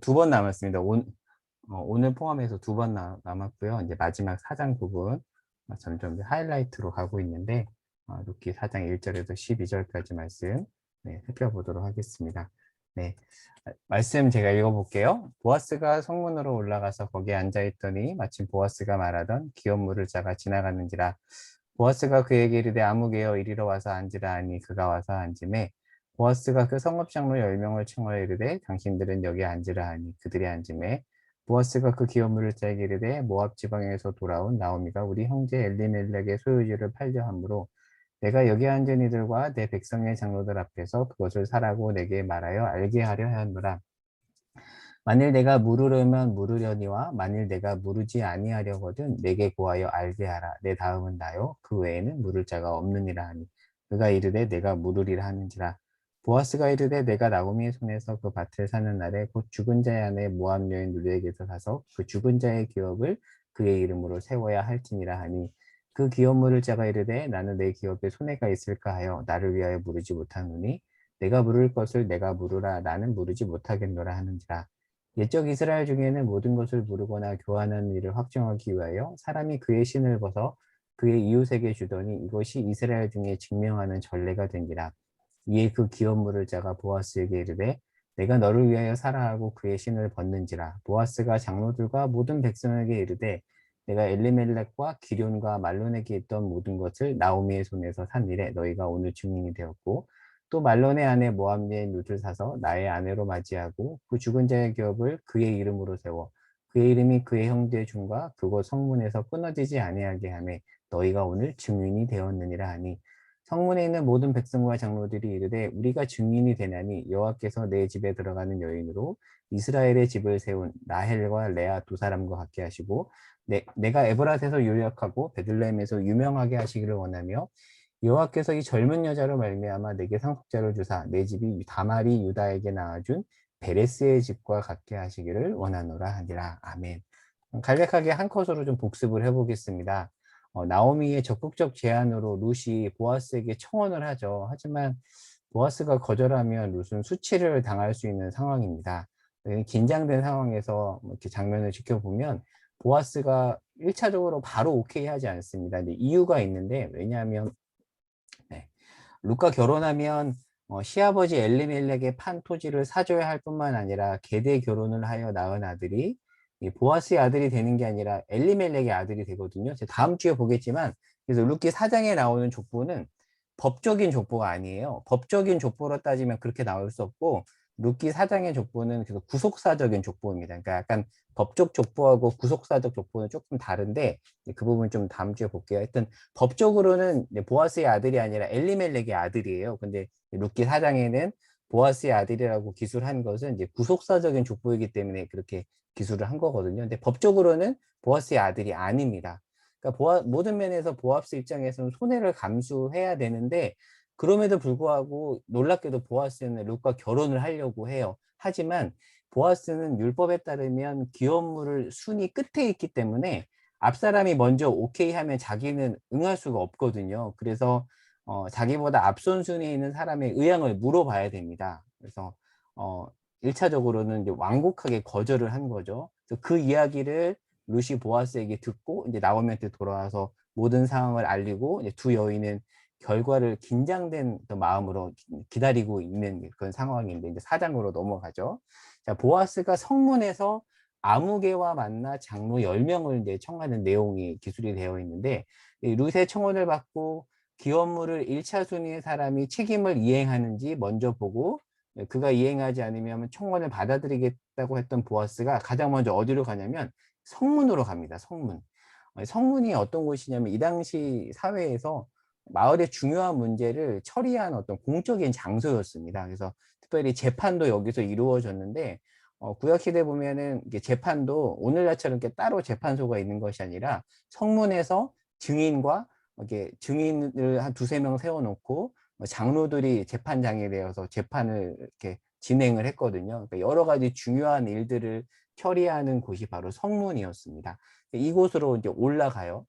두 번 남았습니다. 온, 어, 오늘 포함해서 두 번 남았고요. 이제 마지막 사장 부분 어, 점점 하이라이트로 가고 있는데 어, 루키 4장 1절에서 12절까지 말씀 네, 살펴보도록 하겠습니다. 네, 아, 말씀 제가 읽어볼게요. 보아스가 성문으로 올라가서 거기에 앉아있더니 마침 보아스가 말하던 기업 물을 자가 지나갔는지라 보아스가 그에게 이르되 아무개여 이리로 와서 앉으라 하니 그가 와서 앉음에 보아스가 그 성읍장로 열명을 청하여 이르되 당신들은 여기 앉으라 하니 그들이 앉음에 보아스가 그 기업 물을 자에게 이르되 모압 지방에서 돌아온 나오미가 우리 형제 엘리멜렉의 소유지를 팔려 함으로 내가 여기 앉은 이들과 내 백성의 장로들 앞에서 그것을 사라고 내게 말하여 알게 하려 하노라. 만일 내가 물으려면 물으려니와 만일 내가 물으지 아니하려거든 내게 고하여 알게 하라. 내 다음은 나요. 그 외에는 물을 자가 없느니라 하니 그가 이르되 내가 물으리라 하는지라. 보아스가 이르되 내가 나오미의 손에서 그 밭을 사는 날에 곧 죽은 자의 아내 모압 여인 누리에게서 사서 그 죽은 자의 기업을 그의 이름으로 세워야 할지니라 하니 그 기업 물을 자가 이르되 나는 내 기업에 손해가 있을까 하여 나를 위하여 물으지 못하노니 내가 물을 것을 내가 물으라 나는 물으지 못하겠노라 하는지라. 옛적 이스라엘 중에는 모든 것을 물으거나 교환하는 일을 확정하기 위하여 사람이 그의 신을 벗어 그의 이웃에게 주더니 이것이 이스라엘 중에 증명하는 전례가 된기라 이에 그 기업 물을 자가 보아스에게 이르되 내가 너를 위하여 살아하고 그의 신을 벗는지라. 보아스가 장로들과 모든 백성에게 이르되 내가 엘리멜렉과 기련과 말론에게 있던 모든 것을 나오미의 손에서 산 일에 너희가 오늘 증인이 되었고 또 말론의 아내 모함리의 룻을 사서 나의 아내로 맞이하고 그 죽은 자의 기업을 그의 이름으로 세워 그의 이름이 그의 형제 중과 그곳 성문에서 끊어지지 아니하게 하매 너희가 오늘 증인이 되었느니라 하니 성문에 있는 모든 백성과 장로들이 이르되 우리가 증인이 되나니 여호와께서 내 집에 들어가는 여인으로 이스라엘의 집을 세운 라헬과 레아 두 사람과 같게 하시고 내, 내가 에브라스에서 유력하고 베들레헴에서 유명하게 하시기를 원하며 여호와께서 이 젊은 여자로 말미암아 내게 상속자를 주사 내 집이 다말이 유다에게 낳아준 베레스의 집과 같게 하시기를 원하노라 하니라 아멘. 간략하게 한 컷으로 좀 복습을 해보겠습니다. 어, 나오미의 적극적 제안으로 룻이 보아스에게 청원을 하죠. 하지만 보아스가 거절하면 룻은 수치를 당할 수 있는 상황입니다. 긴장된 상황에서 뭐 이렇게 장면을 지켜보면 보아스가 1차적으로 바로 오케이 하지 않습니다. 근데 이유가 있는데 왜냐하면 네, 룻과 결혼하면 어, 시아버지 엘리멜렉의 판 토지를 사줘야 할 뿐만 아니라 계대 결혼을 하여 낳은 아들이 보아스의 아들이 되는 게 아니라 엘리멜렉의 아들이 되거든요. 제가 다음 주에 보겠지만 그래서 룻기 사장에 나오는 족보는 법적인 족보가 아니에요. 법적인 족보로 따지면 그렇게 나올 수 없고 룻기 사장의 족보는 그래서 구속사적인 족보입니다. 그러니까 약간 법적 족보하고 구속사적 족보는 조금 다른데 그 부분 좀 다음 주에 볼게요. 하여튼 법적으로는 보아스의 아들이 아니라 엘리멜렉의 아들이에요. 근데 룻기 사장에는 보아스의 아들이라고 기술한 것은 이제 구속사적인 족보이기 때문에 그렇게 기술을 한 거거든요. 근데 법적으로는 보아스의 아들이 아닙니다. 그러니까 보아, 모든 면에서 보아스 입장에서는 손해를 감수해야 되는데 그럼에도 불구하고 놀랍게도 보아스는 룩과 결혼을 하려고 해요. 하지만 보아스는 율법에 따르면 기업물을 순위 끝에 있기 때문에 앞사람이 먼저 오케이 하면 자기는 응할 수가 없거든요. 그래서 어, 자기보다 앞선 순위에 있는 사람의 의향을 물어봐야 됩니다. 그래서 어, 1차적으로는 이제 완곡하게 거절을 한 거죠. 그래서 그 이야기를 루시 보아스에게 듣고 이제 나오미한테 돌아와서 모든 상황을 알리고 이제 두 여인은 결과를 긴장된 마음으로 기다리고 있는 그런 상황인데 이제 사장으로 넘어가죠. 자, 보아스가 성문에서 아무개와 만나 장로 10명을 이제 청하는 내용이 기술이 되어 있는데 루세 청원을 받고 기업물을 1차 순위의 사람이 책임을 이행하는지 먼저 보고 그가 이행하지 않으면 청원을 받아들이겠다고 했던 보아스가 가장 먼저 어디로 가냐면 성문으로 갑니다. 성문. 성문이 어떤 곳이냐면 이 당시 사회에서 마을의 중요한 문제를 처리한 어떤 공적인 장소였습니다. 그래서 특별히 재판도 여기서 이루어졌는데 어, 구약시대 보면은 재판도 오늘날처럼 이렇게 따로 재판소가 있는 것이 아니라 성문에서 증인과 이렇게 증인을 한 두세 명 세워놓고 뭐 장로들이 재판장에 되어서 재판을 이렇게 진행을 했거든요. 그러니까 여러 가지 중요한 일들을 처리하는 곳이 바로 성문이었습니다. 이곳으로 이제 올라가요.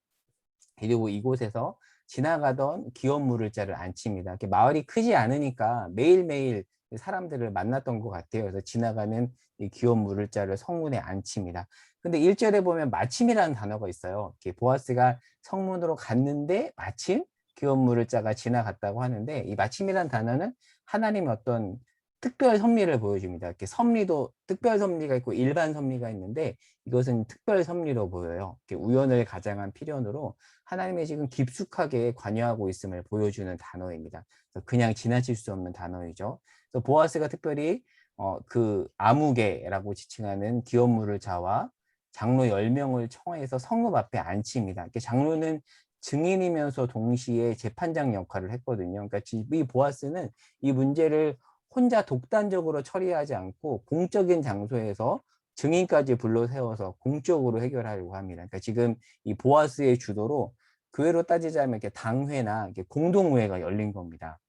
그리고 이곳에서 지나가던 기업 물을 자를 안 칩니다. 이렇게 마을이 크지 않으니까 매일매일 사람들을 만났던 것 같아요. 그래서 지나가면 이 기업 물을 자를 성문에 안 칩니다. 근데 1절에 보면 마침이라는 단어가 있어요. 이렇게 보아스가 성문으로 갔는데 마침 기업 물을 자가 지나갔다고 하는데 이 마침이라는 단어는 하나님의 어떤 특별 섭리를 보여줍니다. 이렇게 섭리도 특별 섭리가 있고 일반 섭리가 있는데 이것은 특별 섭리로 보여요. 이렇게 우연을 가장한 필연으로 하나님의 지금 깊숙하게 관여하고 있음을 보여주는 단어입니다. 그냥 지나칠 수 없는 단어이죠. 그래서 보아스가 특별히 어, 그 아무개라고 지칭하는 기업물을 자와 장로 10명을 청해서 성읍 앞에 앉힙니다. 장로는 증인이면서 동시에 재판장 역할을 했거든요. 그러니까 이 보아스는 이 문제를 혼자 독단적으로 처리하지 않고 공적인 장소에서 증인까지 불러 세워서 공적으로 해결하려고 합니다. 그러니까 지금 이 보아스의 주도로 교회로 따지자면 이렇게 당회나 이렇게 공동회가 열린 겁니다.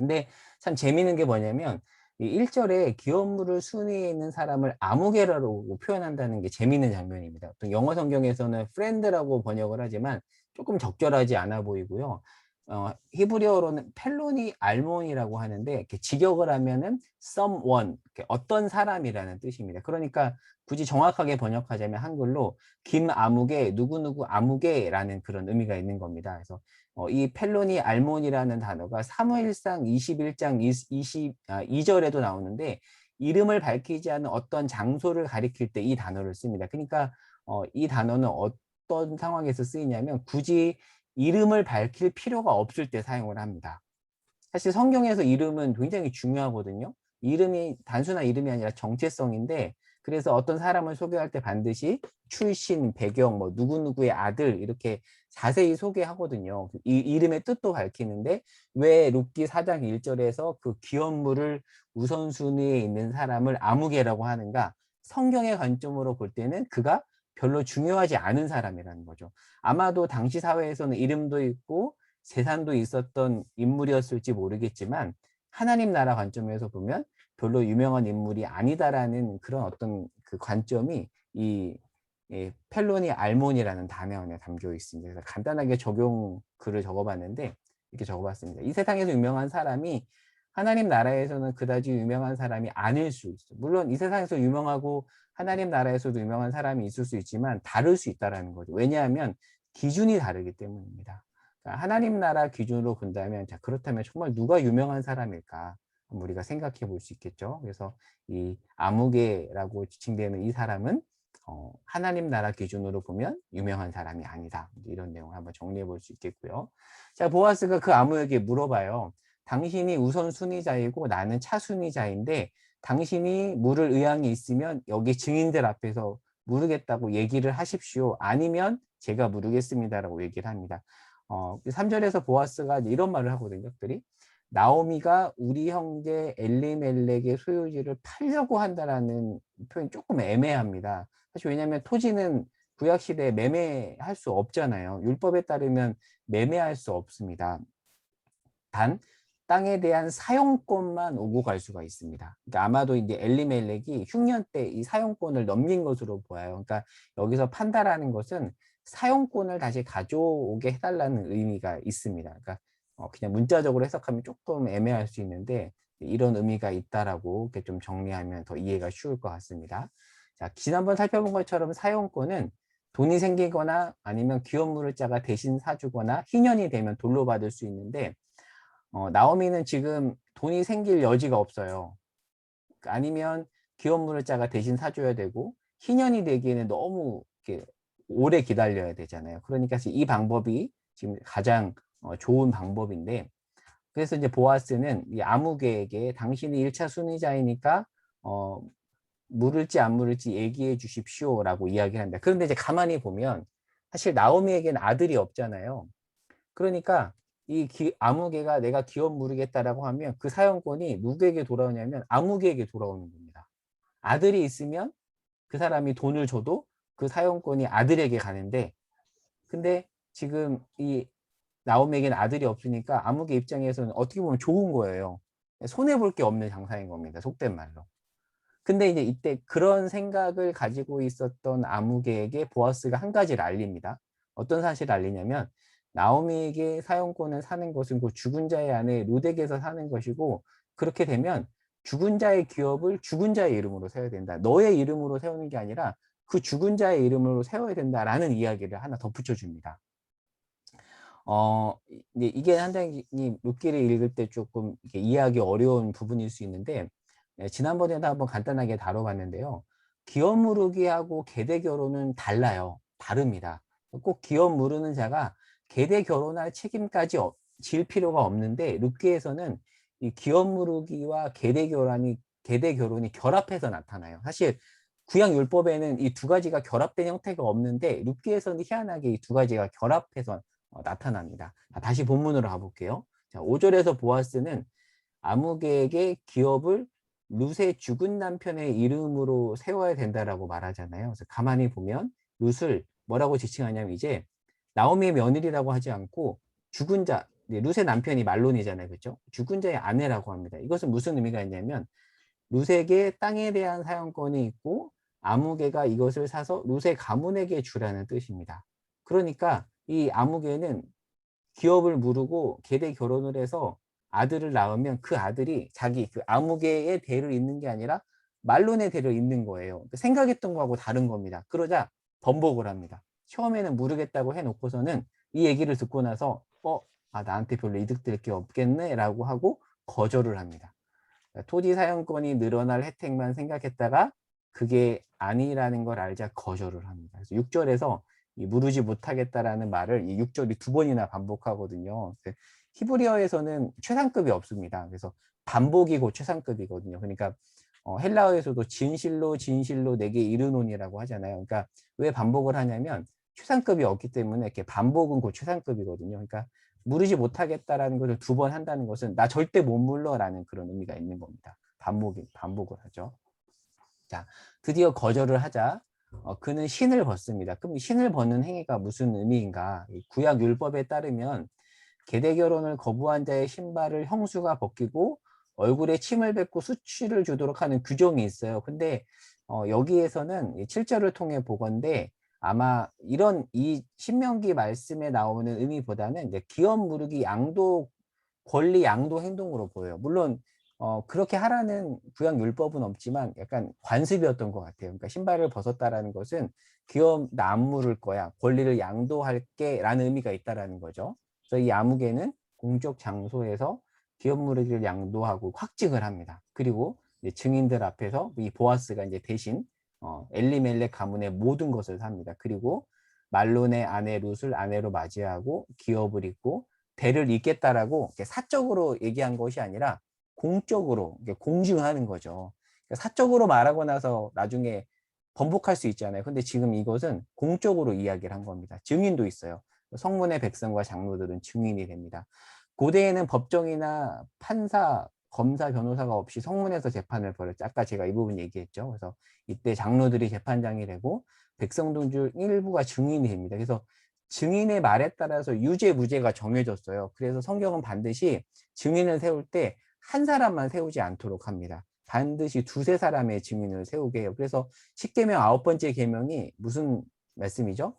근데 참 재미있는 게 뭐냐면 이 1절에 기업물을 순위에 있는 사람을 아무개라고 표현한다는 게 재미있는 장면입니다. 또 영어 성경에서는 friend라고 번역을 하지만 조금 적절하지 않아 보이고요. 어, 히브리어로는 펠로니 알몬이라고 하는데 이렇게 직역을 하면은 someone 어떤 사람이라는 뜻입니다. 그러니까 굳이 정확하게 번역하자면 한글로 김 아무개 누구누구 아무개라는 그런 의미가 있는 겁니다. 그래서 어, 이 펠로니 알몬이라는 단어가 사무엘상 21장 20, 아, 2절에도 나오는데 이름을 밝히지 않은 어떤 장소를 가리킬 때 이 단어를 씁니다. 그러니까 어, 이 단어는 어떤 상황에서 쓰이냐면 굳이 이름을 밝힐 필요가 없을 때 사용을 합니다. 사실 성경에서 이름은 굉장히 중요하거든요. 이름이 단순한 이름이 아니라 정체성인데 그래서 어떤 사람을 소개할 때 반드시 출신, 배경, 뭐 누구누구의 아들 이렇게 자세히 소개하거든요. 이 이름의 뜻도 밝히는데 왜 룻기 4장 1절에서 그 기업물을 우선순위에 있는 사람을 아무개라고 하는가? 성경의 관점으로 볼 때는 그가 별로 중요하지 않은 사람이라는 거죠. 아마도 당시 사회에서는 이름도 있고 재산도 있었던 인물이었을지 모르겠지만 하나님 나라 관점에서 보면 별로 유명한 인물이 아니다라는 그런 어떤 그 관점이 이 예, 펠로니 알몬이라는 단어 안에 담겨 있습니다. 그래서 간단하게 적용 글을 적어봤는데 이렇게 적어봤습니다. 이 세상에서 유명한 사람이 하나님 나라에서는 그다지 유명한 사람이 아닐 수 있어요. 물론 이 세상에서 유명하고 하나님 나라에서도 유명한 사람이 있을 수 있지만 다를 수 있다는 거죠. 왜냐하면 기준이 다르기 때문입니다. 그러니까 하나님 나라 기준으로 본다면 자 그렇다면 정말 누가 유명한 사람일까? 우리가 생각해 볼 수 있겠죠. 그래서 이 아무개라고 지칭되는 이 사람은 어, 하나님 나라 기준으로 보면 유명한 사람이 아니다. 이런 내용을 한번 정리해 볼 수 있겠고요. 자, 보아스가 그 아무에게 물어봐요. 당신이 우선 순위자이고 나는 차순위자인데 당신이 물을 의향이 있으면 여기 증인들 앞에서 물으겠다고 얘기를 하십시오. 아니면 제가 물으겠습니다라고 얘기를 합니다. 어, 3절에서 보아스가 이런 말을 하거든요. 들이 나오미가 우리 형제 엘리멜렉의 소유지를 팔려고 한다라는 표현이 조금 애매합니다. 사실 왜냐하면 토지는 구약 시대에 매매할 수 없잖아요. 율법에 따르면 매매할 수 없습니다. 단 땅에 대한 사용권만 오고 갈 수가 있습니다. 그러니까 아마도 이제 엘리멜렉이 흉년 때 이 사용권을 넘긴 것으로 보여요. 그러니까 여기서 판다라는 것은 사용권을 다시 가져오게 해달라는 의미가 있습니다. 그러니까 어 그냥 문자적으로 해석하면 조금 애매할 수 있는데 이런 의미가 있다라고 이렇게 좀 정리하면 더 이해가 쉬울 것 같습니다. 자, 지난번 살펴본 것처럼 사용권은 돈이 생기거나 아니면 기업물을 자가 대신 사주거나 희년이 되면 돌로 받을 수 있는데 어, 나오미는 지금 돈이 생길 여지가 없어요. 아니면 기업물을 자가 대신 사줘야 되고 희년이 되기에는 너무 이렇게 오래 기다려야 되잖아요. 그러니까 이 방법이 지금 가장 어, 좋은 방법인데 그래서 이제 보아스는 이 아무개에게 당신이 1차 순위자이니까 어, 물을지 안 물을지 얘기해 주십시오라고 이야기한다. 그런데 이제 가만히 보면 사실 나오미에게는 아들이 없잖아요. 그러니까 이 기, 아무개가 내가 기업 물으겠다라고 하면 그 사용권이 누구에게 돌아오냐면 아무개에게 돌아오는 겁니다. 아들이 있으면 그 사람이 돈을 줘도 그 사용권이 아들에게 가는데 근데 지금 이 나옴에게는 아들이 없으니까 아무개 입장에서는 어떻게 보면 좋은 거예요. 손해 볼 게 없는 장사인 겁니다. 속된 말로. 근데 이제 이때 그런 생각을 가지고 있었던 아무개에게 보아스가 한 가지를 알립니다. 어떤 사실을 알리냐면 나오미에게 사용권을 사는 것은 그 죽은 자의 아내 로덱에서 사는 것이고 그렇게 되면 죽은 자의 기업을 죽은 자의 이름으로 세워야 된다. 너의 이름으로 세우는 게 아니라 그 죽은 자의 이름으로 세워야 된다라는 이야기를 하나 덧붙여 줍니다. 어, 이제 이게 한장님 룻기를 읽을 때 조금 이해하기 어려운 부분일 수 있는데 예, 지난번에도 한번 간단하게 다뤄봤는데요. 기업 무르기하고 계대 결혼은 달라요. 다릅니다. 꼭 기업 무르는 자가 계대 결혼할 책임까지 어, 질 필요가 없는데 룻기에서는 이 기업 무르기와 계대 결혼이 계대 결혼이 결합해서 나타나요. 사실 구약 율법에는 이 두 가지가 결합된 형태가 없는데 룻기에서는 희한하게 이 두 가지가 결합해서 어, 나타납니다. 자, 다시 본문으로 가볼게요. 자, 5절에서 보아스는 아무개에게 기업을 룻의 죽은 남편의 이름으로 세워야 된다라고 말하잖아요. 그래서 가만히 보면 룻을 뭐라고 지칭하냐면 이제 나오미의 며느리라고 하지 않고 죽은 자, 네, 룻의 남편이 말론이잖아요. 그렇죠? 죽은 자의 아내라고 합니다. 이것은 무슨 의미가 있냐면 룻에게 땅에 대한 사용권이 있고 아무개가 이것을 사서 룻의 가문에게 주라는 뜻입니다. 그러니까 이 아무개는 기업을 무르고 계대 결혼을 해서 아들을 낳으면 그 아들이 자기 그 아무개의 대를 잇는 게 아니라 말론의 대를 잇는 거예요. 그러니까 생각했던 거하고 다른 겁니다. 그러자 번복을 합니다. 처음에는 모르겠다고 해놓고서는 이 얘기를 듣고 나서 어, 아, 나한테 별로 이득 될 게 없겠네 라고 하고 거절을 합니다. 그러니까 토지 사용권이 늘어날 혜택만 생각했다가 그게 아니라는 걸 알자 거절을 합니다. 그래서 6절에서 이 무르지 못하겠다라는 말을 이 6절이 두 번이나 반복하거든요. 히브리어에서는 최상급이 없습니다. 그래서 반복이고 최상급이거든요. 그러니까 어, 헬라어에서도 진실로 진실로 내게 이르노니라고 하잖아요. 그러니까 왜 반복을 하냐면 최상급이 없기 때문에 이렇게 반복은 그 최상급이거든요. 그러니까 무르지 못하겠다라는 것을 두 번 한다는 것은 나 절대 못 물러라는 그런 의미가 있는 겁니다. 반복이 반복을 하죠. 자, 드디어 거절을 하자 어, 그는 신을 벗습니다. 그럼 신을 벗는 행위가 무슨 의미인가? 구약 율법에 따르면 계대 결혼을 거부한 자의 신발을 형수가 벗기고 얼굴에 침을 뱉고 수치를 주도록 하는 규정이 있어요. 근데 어, 여기에서는 7절을 통해 보건데 아마 이런 이 신명기 말씀에 나오는 의미보다는 이제 기업 무르기 양도 권리 양도 행동으로 보여요. 물론 어, 그렇게 하라는 구약 율법은 없지만 약간 관습이었던 것 같아요. 그러니까 신발을 벗었다라는 것은 나안 물을 거야. 권리를 양도할게 라는 의미가 있다라는 거죠. 그래서 이 아무개는 공적 장소에서 기업 무르기를 양도하고 확증을 합니다. 그리고 증인들 앞에서 이 보아스가 이제 대신 어, 엘리멜렉 가문의 모든 것을 삽니다. 그리고 말론의 아내 룻을 아내로 맞이하고 기업을 잇고 대를 잇겠다라고 사적으로 얘기한 것이 아니라 공적으로 공증하는 거죠. 그러니까 사적으로 말하고 나서 나중에 번복할 수 있잖아요. 근데 지금 이것은 공적으로 이야기를 한 겁니다. 증인도 있어요. 성문의 백성과 장로들은 증인이 됩니다. 고대에는 법정이나 판사, 검사, 변호사가 없이 성문에서 재판을 벌였죠. 아까 제가 이 부분 얘기했죠. 그래서 이때 장로들이 재판장이 되고 백성들 중 일부가 증인이 됩니다. 그래서 증인의 말에 따라서 유죄, 무죄가 정해졌어요. 그래서 성경은 반드시 증인을 세울 때 한 사람만 세우지 않도록 합니다. 반드시 두세 사람의 증인을 세우게 해요. 그래서 10계명 아홉 번째 계명이 무슨 말씀이죠?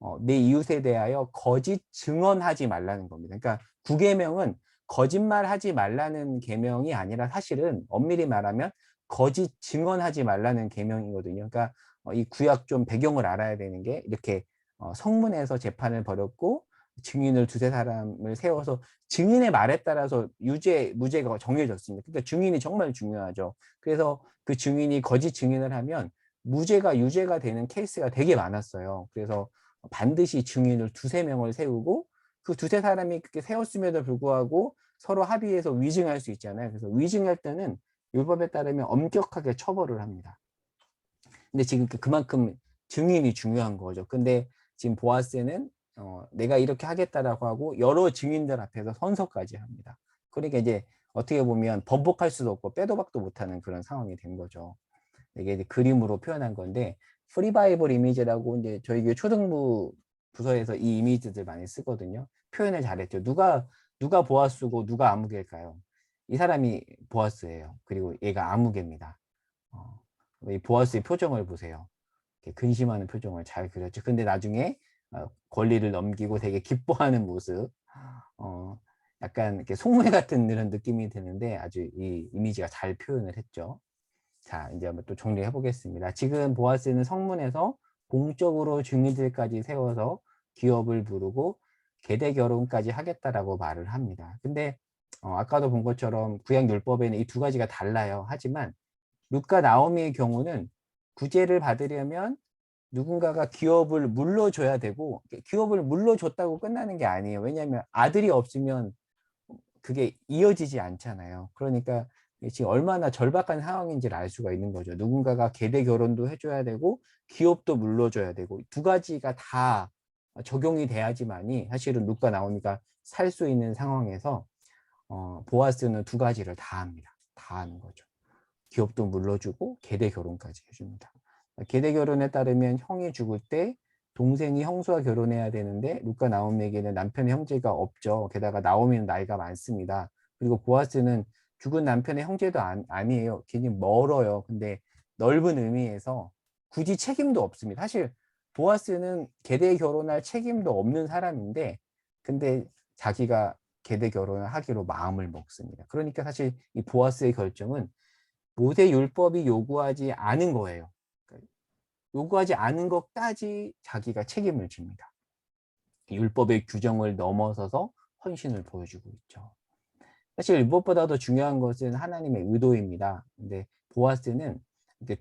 어, 내 이웃에 대하여 거짓 증언하지 말라는 겁니다. 그러니까 9계명은 거짓말하지 말라는 계명이 아니라 사실은 엄밀히 말하면 거짓 증언하지 말라는 계명이거든요. 그러니까 어, 이 구약 좀 배경을 알아야 되는 게 이렇게 어, 성문에서 재판을 벌였고 증인을 두세 사람을 세워서 증인의 말에 따라서 유죄, 무죄가 정해졌습니다. 그러니까 증인이 정말 중요하죠. 그래서 그 증인이 거짓 증인을 하면 무죄가 유죄가 되는 케이스가 되게 많았어요. 그래서 반드시 증인을 두세 명을 세우고 그 두세 사람이 그렇게 세웠음에도 불구하고 서로 합의해서 위증할 수 있잖아요. 그래서 위증할 때는 율법에 따르면 엄격하게 처벌을 합니다. 근데 지금 그 그만큼 증인이 중요한 거죠. 근데 지금 보아스는 어, 내가 이렇게 하겠다라고 하고 여러 증인들 앞에서 선서까지 합니다. 그러니까 이제 어떻게 보면 번복할 수도 없고 빼도 박도 못하는 그런 상황이 된 거죠. 이게 그림으로 표현한 건데 프리바이블 이미지라고 이제 저희 교회 초등부 부서에서 이 이미지들 많이 쓰거든요. 표현을 잘했죠. 누가 누가 보아스고 누가 아무개일까요? 이 사람이 보아스예요. 그리고 얘가 아무개입니다. 어, 이 보아스의 표정을 보세요. 근심하는 표정을 잘 그렸죠. 근데 나중에 어, 권리를 넘기고 되게 기뻐하는 모습. 어, 약간 이렇게 속물 같은 이런 느낌이 드는데 아주 이 이미지가 잘 표현을 했죠. 자, 이제 한번 또 정리해 보겠습니다. 지금 보아스는 성문에서 공적으로 중위들까지 세워서 기업을 부르고 계대 결혼까지 하겠다라고 말을 합니다. 근데 어, 아까도 본 것처럼 구약 율법에는 이 두 가지가 달라요. 하지만 루카 나오미의 경우는 구제를 받으려면 누군가가 기업을 물러줘야 되고 기업을 물러줬다고 끝나는 게 아니에요. 왜냐하면 아들이 없으면 그게 이어지지 않잖아요. 그러니까 지금 얼마나 절박한 상황인지를 알 수가 있는 거죠. 누군가가 계대 결혼도 해줘야 되고 기업도 물러줘야 되고 두 가지가 다 적용이 돼야지만이 사실은 루카 나오미가 살수 있는 상황에서 어, 보아스는 두 가지를 다 합니다. 다 하는 거죠. 기업도 물러주고 계대 결혼까지 해줍니다. 계대 결혼에 따르면 형이 죽을 때 동생이 형수와 결혼해야 되는데 루카 나오미에게는 남편의 형제가 없죠. 게다가 나오미는 나이가 많습니다. 그리고 보아스는 죽은 남편의 형제도 안, 아니 에요. 괜히 멀어요. 근데 넓은 의미에서 굳이 책임도 없습니다. 사실 보아스는 계대 결혼할 책임도 없는 사람인데 근데 자기가 계대 결혼을 하기로 마음을 먹습니다. 그러니까 사실 이 보아스의 결정은 모세 율법이 요구하지 않은 거예요. 요구하지 않은 것까지 자기가 책임을 집니다. 율법의 규정을 넘어서서 헌신을 보여주고 있죠. 사실 율법보다 도 중요한 것은 하나님의 의도입니다. 근데 보아스는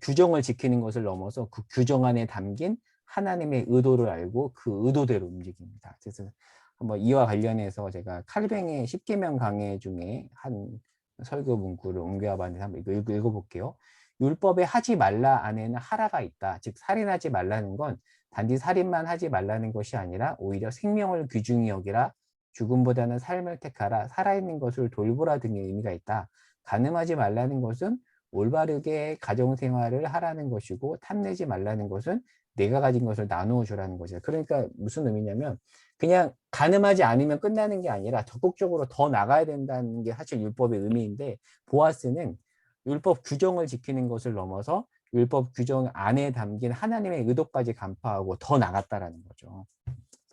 규정을 지키는 것을 넘어서 그 규정 안에 담긴 하나님의 의도를 알고 그 의도대로 움직입니다. 그래서 한번 이와 관련해서 제가 칼뱅의 10계명 강해 중에 한 설교 문구를 옮겨와 봤는데 한번 읽어, 읽어볼게요. 율법에 하지 말라 안에는 하라가 있다. 즉 살인하지 말라는 건 단지 살인만 하지 말라는 것이 아니라 오히려 생명을 귀중히 여기라 죽음보다는 삶을 택하라 살아있는 것을 돌보라 등의 의미가 있다. 가늠하지 말라는 것은 올바르게 가정생활을 하라는 것이고 탐내지 말라는 것은 내가 가진 것을 나누어 주라는 거죠. 그러니까 무슨 의미냐면 그냥 가늠하지 않으면 끝나는 게 아니라 적극적으로 더 나가야 된다는 게 사실 율법의 의미인데 보아스는 율법 규정을 지키는 것을 넘어서 율법 규정 안에 담긴 하나님의 의도까지 간파하고 더 나갔다라는 거죠.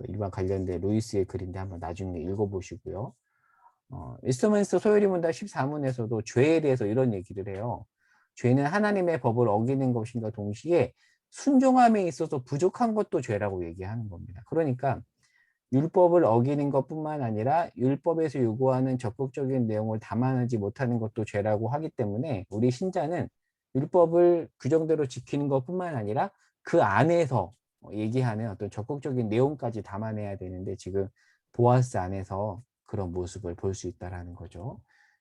이와 관련된 루이스의 글인데 한번 나중에 읽어보시고요. 어, 이스터먼스 소요리 문답 14문에서도 죄에 대해서 이런 얘기를 해요. 죄는 하나님의 법을 어기는 것인가 동시에 순종함에 있어서 부족한 것도 죄라고 얘기하는 겁니다. 그러니까 율법을 어기는 것뿐만 아니라 율법에서 요구하는 적극적인 내용을 담아내지 못하는 것도 죄라고 하기 때문에 우리 신자는 율법을 규정대로 지키는 것뿐만 아니라 그 안에서 얘기하는 어떤 적극적인 내용까지 담아내야 되는데 지금 보아스 안에서 그런 모습을 볼 수 있다라는 거죠.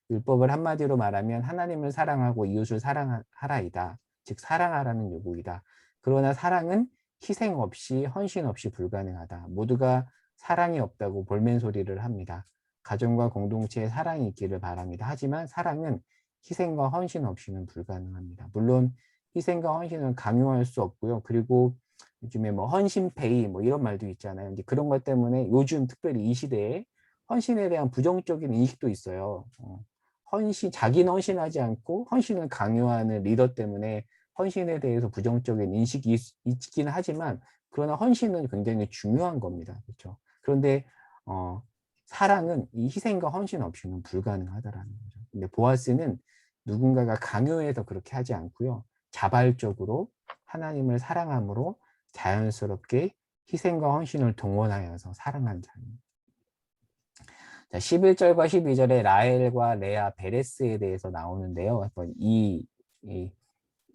율법을 한마디로 말하면 하나님을 사랑하고 이웃을 사랑하라이다. 즉 사랑하라는 요구이다. 그러나 사랑은 희생 없이 헌신 없이 불가능하다. 모두가 사랑이 없다고 볼멘 소리를 합니다. 가정과 공동체에 사랑이 있기를 바랍니다. 하지만 사랑은 희생과 헌신 없이는 불가능합니다. 물론 희생과 헌신은 강요할 수 없고요. 그리고 요즘에 뭐 헌신페이 뭐 이런 말도 있잖아요. 이제 그런 것 때문에 요즘 특별히 이 시대에 헌신에 대한 부정적인 인식도 있어요. 어, 헌신, 자기는 헌신하지 않고 헌신을 강요하는 리더 때문에 헌신에 대해서 부정적인 인식이 있, 있긴 하지만 그러나 헌신은 굉장히 중요한 겁니다. 그렇죠? 그런데 어, 사랑은 이 희생과 헌신 없이는 불가능하다라는 거죠. 근데 보아스는 누군가가 강요해서 그렇게 하지 않고요. 자발적으로 하나님을 사랑함으로 자연스럽게 희생과 헌신을 동원하여서 사랑한 자입니다. 자, 11절과 12절에 라헬과 레아, 베레스에 대해서 나오는데요. 한번 이, 이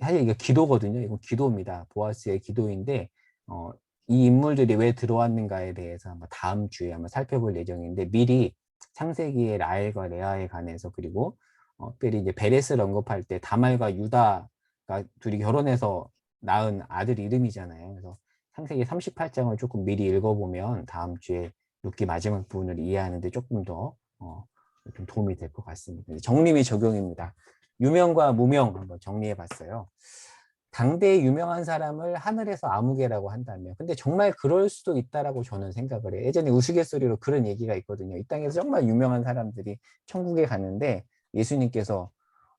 사실 이게 기도거든요. 이건 기도입니다. 보아스의 기도인데 어, 이 인물들이 왜 들어왔는가에 대해서 한번 다음 주에 한번 살펴볼 예정인데 미리 창세기의 라헬과 레아에 관해서 그리고 어, 특별히 이제 베레스를 언급할 때 다말과 유다가 둘이 결혼해서 낳은 아들 이름이잖아요. 그래서 창세기 38장을 조금 미리 읽어보면 다음 주에 룻기 마지막 부분을 이해하는데 조금 더 어, 좀 도움이 될 것 같습니다. 정림이 적용입니다. 유명과 무명 한번 정리해 봤어요. 당대의 유명한 사람을 하늘에서 아무개라고 한다면 근데 정말 그럴 수도 있다라고 저는 생각을 해요. 예전에 우스갯소리로 그런 얘기가 있거든요. 이 땅에서 정말 유명한 사람들이 천국에 갔는데 예수님께서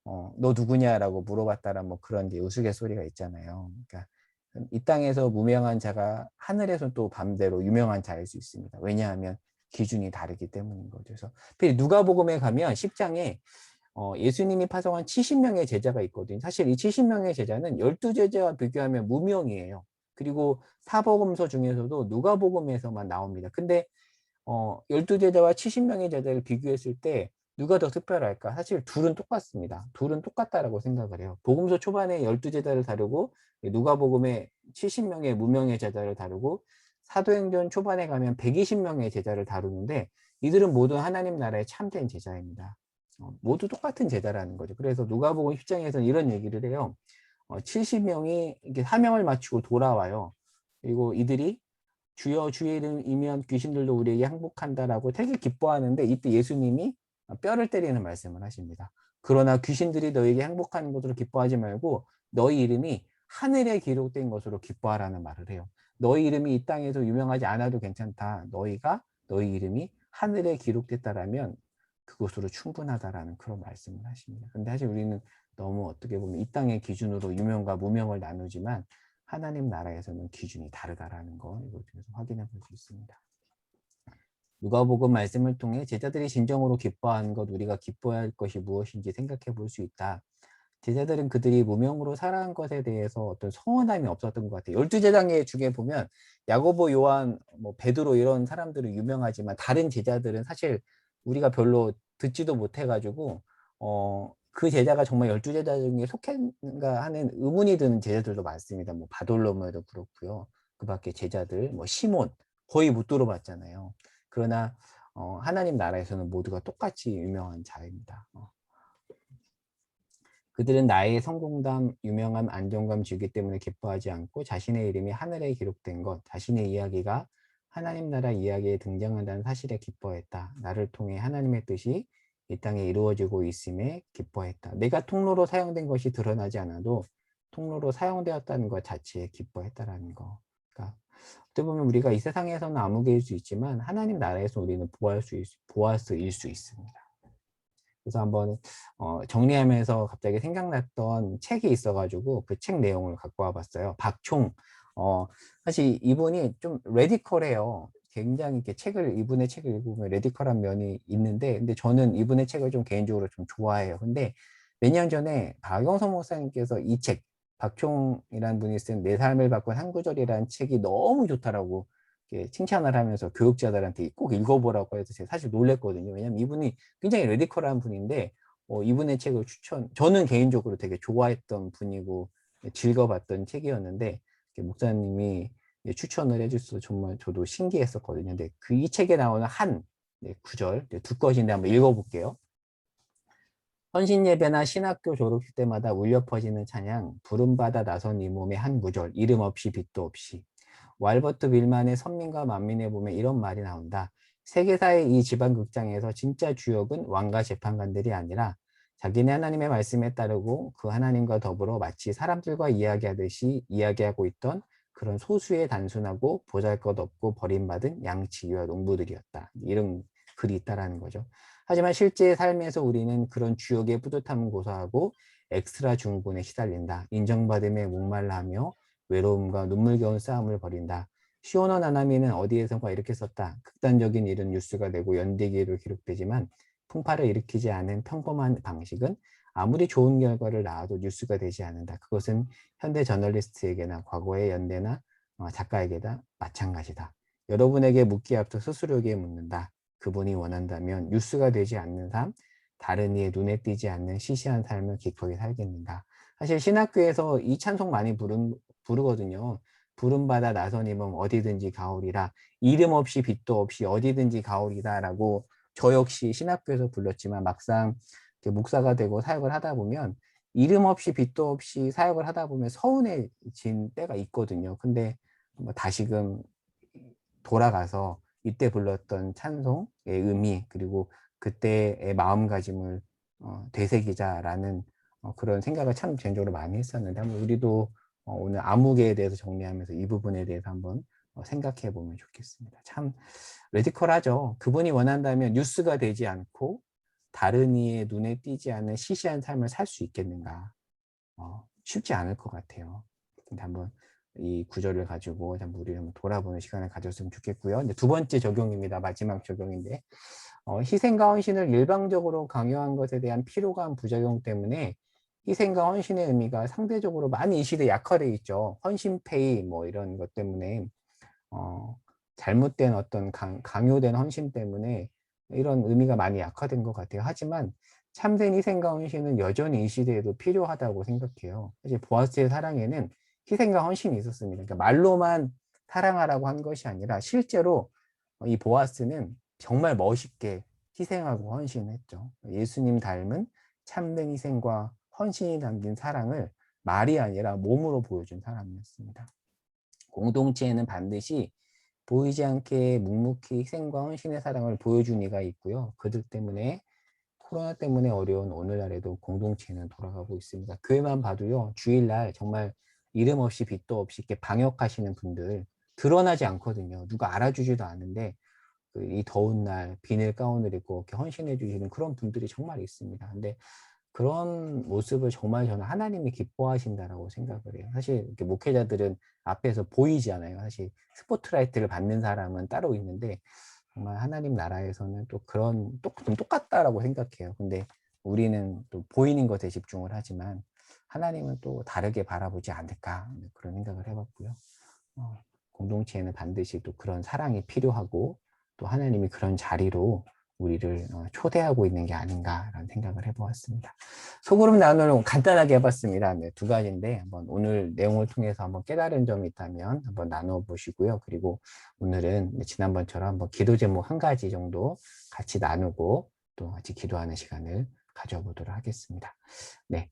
어, 너 누구냐라고 물어봤다라 뭐 그런 이제 우스갯소리가 있잖아요. 그러니까 이 땅에서 무명한 자가 하늘에서 또 반대로 유명한 자일 수 있습니다. 왜냐하면 기준이 다르기 때문인 거죠. 그래서 누가복음에 가면 10장에 어, 예수님이 파송한 70명의 제자가 있거든요. 사실 이 70명의 제자는 12제자와 비교하면 무명이에요. 그리고 사복음서 중에서도 누가복음에서만 나옵니다. 근데 어, 12제자와 70명의 제자를 비교했을 때 누가 더 특별할까? 사실 둘은 똑같습니다. 둘은 똑같다라고 생각을 해요. 복음서 초반에 12제자를 다루고 누가복음에 70명의 무명의 제자를 다루고 사도행전 초반에 가면 120명의 제자를 다루는데 이들은 모두 하나님 나라의 참된 제자입니다. 어, 모두 똑같은 제자라는 거죠. 그래서 누가복음 10장에서는 이런 얘기를 해요. 어, 70명이 이렇게 사명을 마치고 돌아와요. 그리고 이들이 주여 주의 이름이면 귀신들도 우리에게 항복한다라고 되게 기뻐하는데 이때 예수님이 뼈를 때리는 말씀을 하십니다. 그러나 귀신들이 너에게 행복한 것으로 기뻐하지 말고 너희 이름이 하늘에 기록된 것으로 기뻐하라는 말을 해요. 너희 이름이 이 땅에서 유명하지 않아도 괜찮다. 너희가 너희 이름이 하늘에 기록됐다라면 그것으로 충분하다라는 그런 말씀을 하십니다. 근데 사실 우리는 너무 어떻게 보면 이 땅의 기준으로 유명과 무명을 나누지만 하나님 나라에서는 기준이 다르다라는 거 이걸 통해서 확인해 볼 수 있습니다. 누가복음 말씀을 통해 제자들이 진정으로 기뻐하는 것 우리가 기뻐해야 할 것이 무엇인지 생각해 볼 수 있다. 제자들은 그들이 무명으로 살아간 것에 대해서 어떤 서운함이 없었던 것 같아요. 열두 제자의 중에 보면 야고보, 요한, 뭐 베드로 이런 사람들은 유명하지만 다른 제자들은 사실 우리가 별로 듣지도 못해가지고 어, 그 제자가 정말 열두 제자 중에 속했는가 하는 의문이 드는 제자들도 많습니다. 뭐 바돌로메도 그렇고요. 그 밖에 제자들, 뭐 시몬 거의 못 들어봤잖아요. 그러나 어, 하나님 나라에서는 모두가 똑같이 유명한 자입니다. 어. 그들은 나의 성공담, 유명함, 안정감 주기 때문에 기뻐하지 않고 자신의 이름이 하늘에 기록된 것, 자신의 이야기가 하나님 나라 이야기에 등장한다는 사실에 기뻐했다. 나를 통해 하나님의 뜻이 이 땅에 이루어지고 있음에 기뻐했다. 내가 통로로 사용된 것이 드러나지 않아도 통로로 사용되었다는 것 자체에 기뻐했다라는 거. 그러니까 어떻게 보면 우리가 이 세상에서는 아무개일 수 있지만 하나님 나라에서 우리는 보할 수, 보아스일 수 있습니다. 그래서 한번 어, 정리하면서 갑자기 생각났던 책이 있어가지고 그 책 내용을 갖고 와봤어요. 박총. 어, 사실 이분이 좀 레디컬해요. 굉장히 이렇게 책을 이분의 책을 읽으면 레디컬한 면이 있는데, 근데 저는 이분의 책을 좀 개인적으로 좀 좋아해요. 근데 몇 년 전에 박영선 목사님께서 이 책, 박총이라는 분이 쓴 내 삶을 바꾼 한 구절이라는 책이 너무 좋다라고 칭찬을 하면서 교육자들한테 꼭 읽어보라고 해서 제가 사실 놀랬거든요. 왜냐면 이분이 굉장히 레디컬한 분인데 어, 이분의 책을 추천, 저는 개인적으로 되게 좋아했던 분이고 즐거봤던 책이었는데 목사님이 추천을 해주셔서 정말 저도 신기했었거든요. 근데 그 이 책에 나오는 한 네, 구절 두 것인데 한번 읽어볼게요. 헌신 예배나 신학교 졸업식 때마다 울려 퍼지는 찬양, 부름받아 나선 이 몸의 한 구절, 이름 없이 빛도 없이 왈버트 빌만의 선민과 만민에 보면 이런 말이 나온다. 세계사의 이 지방극장에서 진짜 주역은 왕과 재판관들이 아니라 자기네 하나님의 말씀에 따르고 그 하나님과 더불어 마치 사람들과 이야기하듯이 이야기하고 있던 그런 소수의 단순하고 보잘것없고 버림받은 양치기와 농부들이었다. 이런 글이 있다라는 거죠. 하지만 실제 삶에서 우리는 그런 주역의 뿌듯함을 고소하고 엑스트라 중분에 시달린다. 인정받음에 목말라하며 외로움과 눈물겨운 싸움을 벌인다. 시오너 나나미는 어디에선가 이렇게 썼다. 극단적인 일은 뉴스가 되고 연대기로 기록되지만 풍파를 일으키지 않은 평범한 방식은 아무리 좋은 결과를 낳아도 뉴스가 되지 않는다. 그것은 현대 저널리스트에게나 과거의 연대나 어, 작가에게다 마찬가지다. 여러분에게 묻기 앞서 스스로에게 묻는다. 그분이 원한다면 뉴스가 되지 않는 삶, 다른 이의 눈에 띄지 않는 시시한 삶을 기꺼이 살겠는가. 사실 신학교에서 이 찬송 많이 부른, 부르거든요. 부름받아 나선임은 어디든지 가오리라. 이름 없이 빛도 없이 어디든지 가오리다 라고 저 역시 신학교에서 불렀지만 막상 목사가 되고 사역을 하다 보면 이름 없이 빛도 없이 사역을 하다 보면 서운해진 때가 있거든요. 근데 뭐 다시금 돌아가서 이때 불렀던 찬송의 의미 그리고 그때의 마음가짐을 어, 되새기자라는 어, 그런 생각을 참 개인적으로 많이 했었는데 한번 우리도 어, 오늘 암흑에 대해서 정리하면서 이 부분에 대해서 한번 어, 생각해 보면 좋겠습니다. 참 레디컬하죠. 그분이 원한다면 뉴스가 되지 않고 다른 이의 눈에 띄지 않는 시시한 삶을 살 수 있겠는가? 어, 쉽지 않을 것 같아요. 한번 이 구절을 가지고 우리 한번 돌아보는 시간을 가졌으면 좋겠고요. 이제 두 번째 적용입니다. 마지막 적용인데 어, 희생과 헌신을 일방적으로 강요한 것에 대한 피로감 부작용 때문에 희생과 헌신의 의미가 상대적으로 많이 이 시대에 약화되어 있죠. 헌신페이 뭐 이런 것 때문에 어, 잘못된 어떤 강, 강요된 헌신 때문에 이런 의미가 많이 약화된 것 같아요. 하지만 참된 희생과 헌신은 여전히 이 시대에도 필요하다고 생각해요. 사실 보아스의 사랑에는 희생과 헌신이 있었습니다. 그러니까 말로만 사랑하라고 한 것이 아니라 실제로 이 보아스는 정말 멋있게 희생하고 헌신했죠. 예수님 닮은 참된 희생과 헌신이 담긴 사랑을 말이 아니라 몸으로 보여준 사람이었습니다. 공동체에는 반드시 보이지 않게 묵묵히 희생과 헌신의 사랑을 보여준 이가 있고요. 그들 때문에 코로나 때문에 어려운 오늘날에도 공동체는 돌아가고 있습니다. 교회만 봐도요. 주일날 정말 이름 없이 빛도 없이 이렇게 방역하시는 분들 드러나지 않거든요. 누가 알아주지도 않는데 그이 더운 날 비닐 가운을 입고 이렇게 헌신해 주시는 그런 분들이 정말 있습니다. 근데 그런 모습을 정말 저는 하나님이 기뻐하신다라고 생각을 해요. 사실 이렇게 목회자들은 앞에서 보이지 않아요. 사실 스포트라이트를 받는 사람은 따로 있는데 정말 하나님 나라에서는 또 그런 똑같다라고 생각해요. 근데 우리는 또 보이는 것에 집중을 하지만 하나님은 또 다르게 바라보지 않을까 그런 생각을 해봤고요. 어, 공동체에는 반드시 또 그런 사랑이 필요하고 또 하나님이 그런 자리로 우리를 어, 초대하고 있는 게 아닌가라는 생각을 해보았습니다. 소그룹 나누는 간단하게 해봤습니다. 네, 두 가지인데 한번 오늘 내용을 통해서 한번 깨달은 점이 있다면 한번 나눠 보시고요. 그리고 오늘은 지난번처럼 한번 기도 제목 한 가지 정도 같이 나누고 또 같이 기도하는 시간을 가져보도록 하겠습니다. 네,